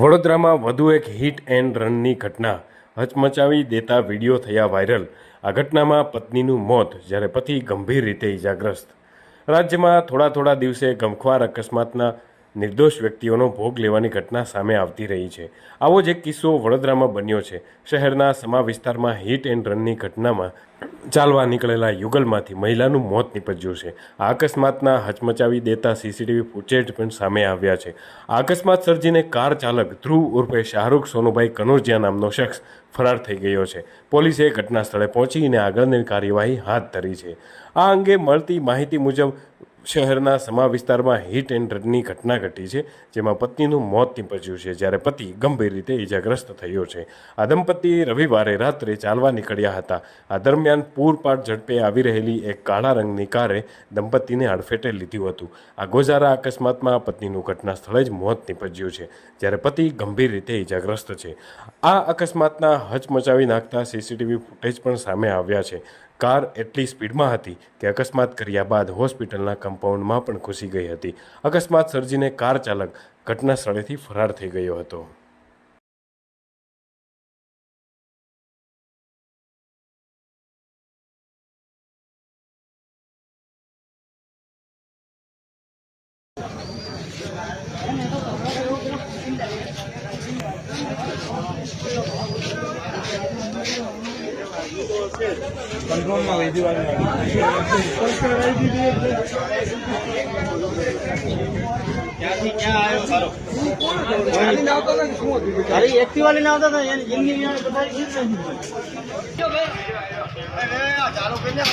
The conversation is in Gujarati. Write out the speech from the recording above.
વડોદરામાં વધુ એક હિટ એન્ડ રનની ઘટના હચમચાવી દેતા વીડિયો થયા વાયરલ. આ ઘટનામાં પત્નીનું મોત, જ્યારે પતિ ગંભીર રીતે ઇજાગ્રસ્ત રાજ્યમાં થોડા થોડા દિવસે ગમખ્વાર અકસ્માતના નિર્દોષ વ્યક્તિઓનો ભોગ લેવાની ઘટના સામે આવતી રહી છે. આવો જ એક કિસ્સો વડોદરામાં બન્યો છે. શહેરના સમા વિસ્તારમાં હિટ એન્ડ રનની ઘટનામાં ચાલવા નીકળેલા યુગલમાંથી મહિલાનું મોત નીપજ્યું છે. આ અકસ્માતના હચમચાવી દેતા સીસીટીવી ફૂટેજ પણ સામે આવ્યા છે. આ અકસ્માત સર્જીને કાર ચાલક ધ્રુવ ઉર્ફે શાહરૂખ સોનુભાઈ કનોજિયા નામનો શખ્સ ફરાર થઈ ગયો છે. પોલીસે ઘટના સ્થળે પહોંચીને આગળની કાર્યવાહી હાથ ધરી છે. આ અંગે મળતી માહિતી મુજબ શહેરના સમા વિસ્તારમાં હિટ એન્ડ રનની ઘટના ઘટી છે, જેમાં પત્નીનું મોત નીપજ્યું છે, જ્યારે પતિ ગંભીર રીતે ઇજાગ્રસ્ત થયો છે. આ દંપતી રવિવારે રાત્રે ચાલવા નીકળ્યા હતા. આ દરમિયાન પૂરપાટ ઝડપે આવી રહેલી એક કાળા રંગની કારે દંપતીને અડફેટે લીધું હતું. આ ગોઝારા અકસ્માતમાં પત્નીનું ઘટના સ્થળે જ મોત નીપજ્યું છે, જ્યારે પતિ ગંભીર રીતે ઇજાગ્રસ્ત છે. આ અકસ્માતના હચમચાવી નાખતા સીસીટીવી ફૂટેજ પણ સામે આવ્યા છે. કાર એટલી સ્પીડમાં હતી કે અકસ્માત કર્યા બાદ હોસ્પિટલના કમ્પાઉન્ડમાં પણ ઘૂસી ગઈ હતી. અકસ્માત સર્જીને કાર ચાલક ઘટના સ્થળેથી ફરાર થઈ ગયો હતો. કંટ્રોલમાં લઈ અરે એક્ટિવા લઈને આવતા હતા એની ચાલુ કરીને